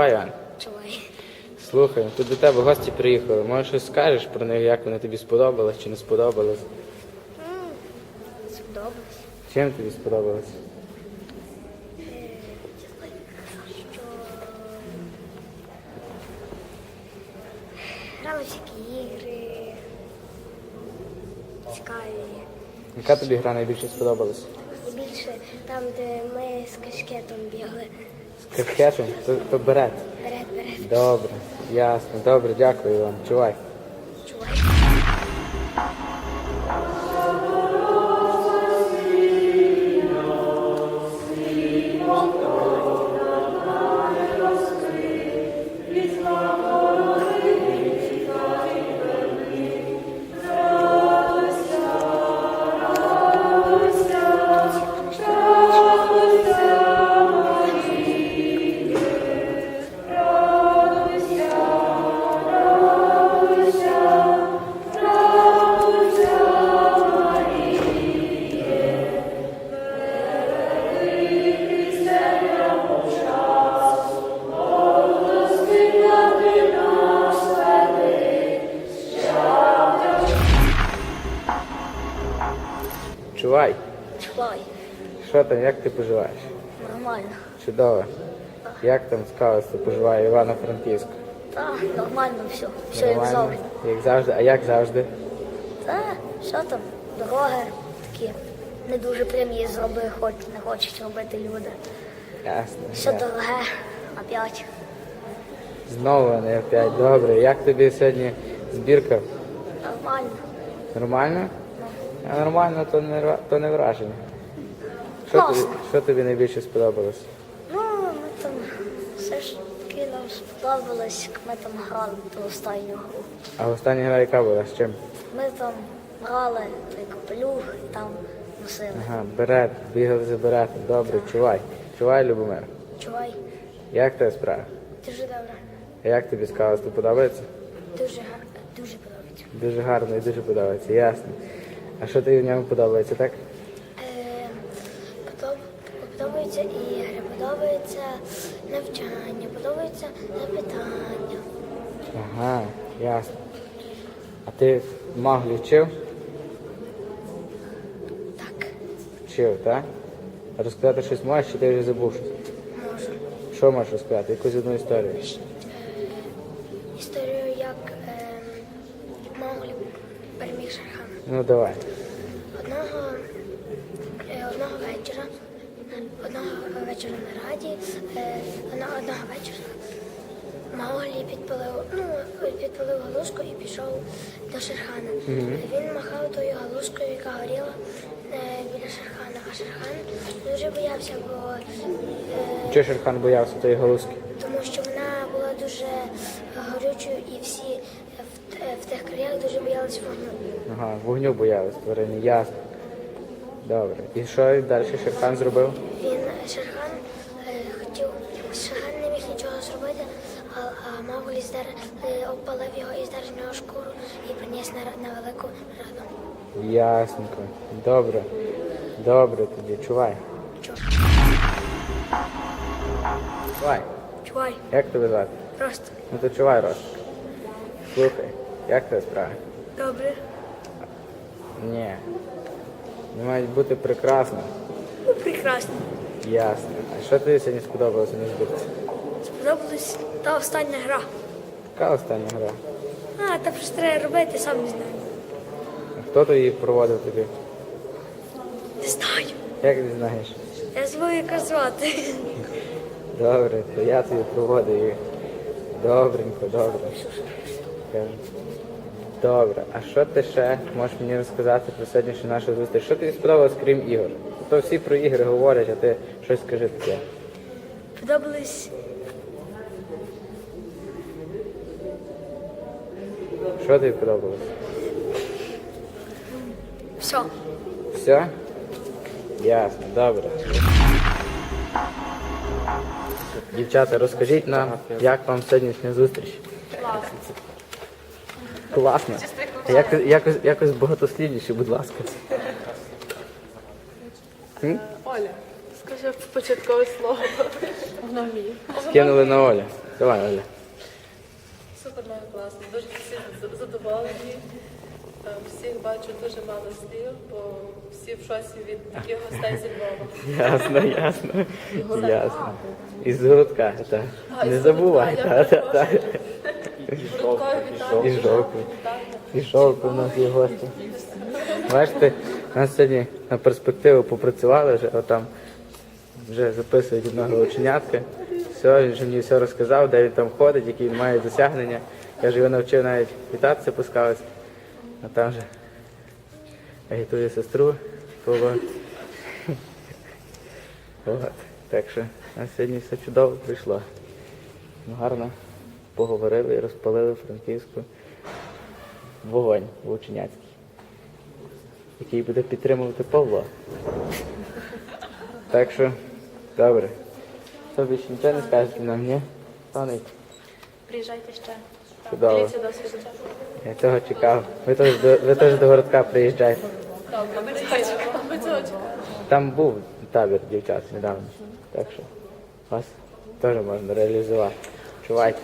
Чувай, Іван. Чувай. Слухай, тут до тебе гості приїхали. Може щось скажеш про них, як вони тобі сподобались чи не сподобались? Сподобалось. Чим тобі сподобалось? Що грали всякі ігри. Цікаві. Яка тобі гра найбільше сподобалась? І більше там, де ми з кашкетом бігли. З кашкетом? То, то берет. Берет, берет. Добре, ясно. Добре, дякую вам. Чувай. Чувай. Чувай. Що там, як ти поживаєш? Нормально. Чудово. Як там скалося поживає Івано-Франківськ? Так, нормально все. Все як Нормально? завжди. Як завжди. А як завжди? Та, що там? Дороги такі не дуже прямі зроби, хоч не хочуть робити люди. Ясно. Все ясно. дороге, опять. Знову вони опять. Добре. Як тобі сьогодні збірка? Нормально. Нормально? А нормально, то не, то не враження. Що тобі, що тобі найбільше сподобалось? Ну, ми там все ж таки нам сподобалось, як ми там грали ту останню гру. А остання гра яка була? З чим? Ми там грали той капелюх і там носили. Ага, берет, бігали за беретом. Добре, чувай. Чувай, Любомир. Чувай, Як тебе справа? дуже добре. А як тобі сказалось, тобі подобається? Дуже гарно, дуже подобається. Дуже гарно і дуже подобається, ясно. А що тобі в ньому подобається, так? Е, Подобаються ігри, подобається навчання, подобається запитання. Ага, ясно. А ти маглі вчив? Так, Вчив, так? А розказати щось можеш, чи ти вже забув щось? можу. Що можеш розказати? Якусь одну історію? Історію, як е, Моглі переміг Шерхана. Ну давай. Одного, е, одного вечора, одного вечора на раді, е, одного, вечора Маолі підпалив, ну, підпалив галушку і пішов до Шерхана. Він махав тою галушкою, яка горіла е, біля Шерхана, а Шерхан дуже боявся, бо е, Чого Шерхан боявся тої галузки? тому що вона була дуже горючою і всі в, в тих краях дуже боялися вогню. Ага, вогню боялись тварини, ясно. Добре. І що далі Шерхан зробив? Він Шерхан е, хотів, Шерхан не міг нічого зробити, а, а Мауглі здер, е, обпалив його і здер з нього шкуру і приніс на, на велику раду. Ясненько. Добре. Добре тоді, чувай. Чувай. Чувай, Як тебе звати? просто Ну то чувай, Ростик. Слухай, як тебе справа? добре. Ні. Не мають бути прекрасно. Ну, прекрасно. Ясно. А що тобі сьогодні сподобалося на збірці? Сподобалась та остання гра. Яка остання гра? А, та що треба робити, сам не знаю. А хто то її проводив тобі? Не знаю. Як ти знаєш? Я забув, як звати. Добре, то я тобі проводив її. Добренько, добре. Добре, а що ти ще можеш мені розказати про сьогоднішню нашу зустріч? Що тобі сподобалось, крім ігор? То всі про ігри говорять, а ти щось скажи таке. Подобались Що тобі подобалось? все. Все? Ясно, добре. Дівчата, розкажіть нам, як вам сьогоднішня зустріч? Класно. Як, якось, якось багатослівніше, будь ласка. М? Оля, скажи, початкове слово. Вона вміє. Скинули на Оля. Давай, Оля. Супер має класно. Дуже всі з- задоволені. Е, Всіх бачу дуже мало слів, бо всі в шоці від таких гостей зі Львова. Ясно, ясно. Ясно. Із городка, так. Не забувай, я так, так, так. І. Вітання. І шовку в нас є гості. Бачите, нас сьогодні на перспективу попрацювали вже, отам вже записують одного оченятка. Все, він вже мені все розказав, де він там ходить, які він має досягнення. Я ж його навчив навіть вітатися по. А там же агітує сестру. От. Так що у нас сьогодні все чудово прийшло. Гарно поговорили і розпалили франківську вогонь Вовчиняцький, який буде підтримувати Павло. Так що, добре. Тобі ще нічого не скажете нам, ні? Пане, Приїжджайте ще. Чудово. Діліться досвідом. я цього чекав. Ви теж до, ви теж до городка приїжджайте. Добре, ми цього чекаємо. Ми цього чекаємо. Там був табір дівчат недавно. Так що вас теж можна реалізувати. Чувайте.